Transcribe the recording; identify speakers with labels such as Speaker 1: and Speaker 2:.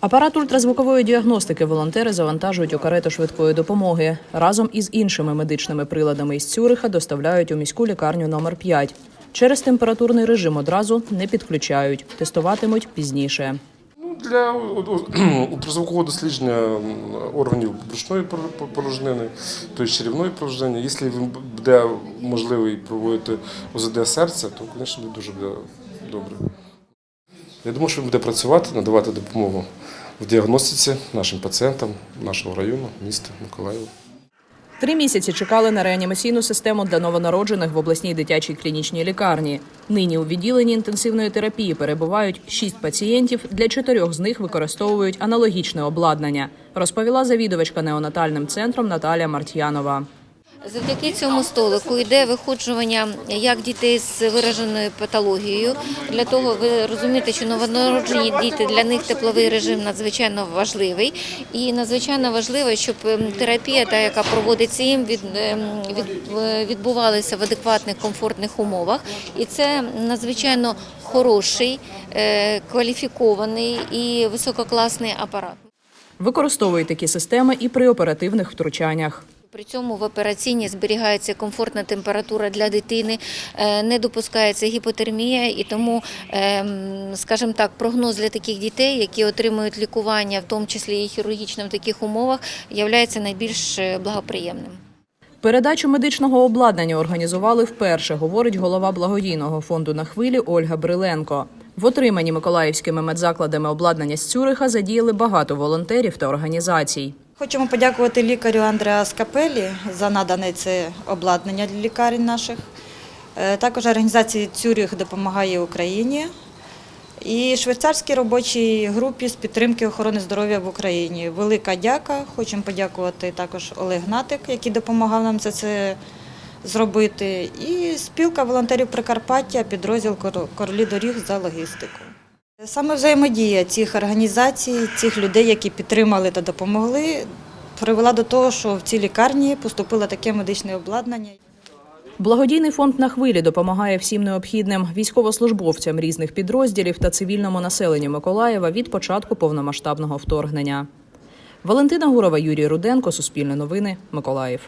Speaker 1: Апарат ультразвукової діагностики волонтери завантажують у карету швидкої допомоги. Разом із іншими медичними приладами із Цюриха доставляють у міську лікарню номер 5. Через температурний режим одразу не підключають, тестуватимуть пізніше.
Speaker 2: Ну, Для ультразвукового дослідження органів брюшної порожнини, тобто черівної порожнини. Якщо він буде можливий проводити ОЗД серця, то, звісно, буде дуже буде добре. Я думаю, що він буде працювати, надавати допомогу в діагностиці нашим пацієнтам нашого району, міста Миколаєва.
Speaker 1: Три місяці чекали на реанімаційну систему для новонароджених в обласній дитячій клінічній лікарні. Нині у відділенні інтенсивної терапії перебувають шість пацієнтів. Для чотирьох з них використовують аналогічне обладнання, розповіла завідувачка неонатальним центром Наталія Мартьянова.
Speaker 3: Завдяки цьому столику йде виходжування як дітей з вираженою патологією. Для того ви розумієте, що новонароджені діти для них тепловий режим надзвичайно важливий, і надзвичайно важливо, щоб ем, терапія, та яка проводиться їм, від, ем, від, відбувалася в адекватних комфортних умовах. І це надзвичайно хороший, е, кваліфікований і висококласний апарат.
Speaker 1: Використовують такі системи і при оперативних втручаннях.
Speaker 3: При цьому в операційній зберігається комфортна температура для дитини, е, не допускається гіпотермія, і тому, ем, скажімо так, прогноз для таких дітей, які отримують лікування, в тому числі і хірургічне в таких умовах, є найбільш е, благоприємним.
Speaker 1: Передачу медичного обладнання організували вперше, говорить голова благодійного фонду на хвилі Ольга Бриленко. В отриманні миколаївськими медзакладами обладнання з Цюриха задіяли багато волонтерів та організацій.
Speaker 4: Хочемо подякувати лікарю Андреа Скапелі за надане це обладнання для лікарень наших. Е, Також організація Цюріх допомагає Україні і швейцарській робочій групі з підтримки охорони здоров'я в Україні. Велика дяка. Хочемо подякувати також Олег Гнатик, який допомагав нам це, це зробити. І спілка волонтерів Прикарпаття, підрозділ Королі доріг за логістику. Саме взаємодія цих організацій, цих людей, які підтримали та допомогли, привела до того, що в цій лікарні поступило таке медичне обладнання.
Speaker 1: Благодійний фонд на хвилі допомагає всім необхідним військовослужбовцям різних підрозділів та цивільному населенню Миколаєва від початку повномасштабного вторгнення. Валентина Гурова, Юрій Руденко, Суспільне новини, Миколаїв.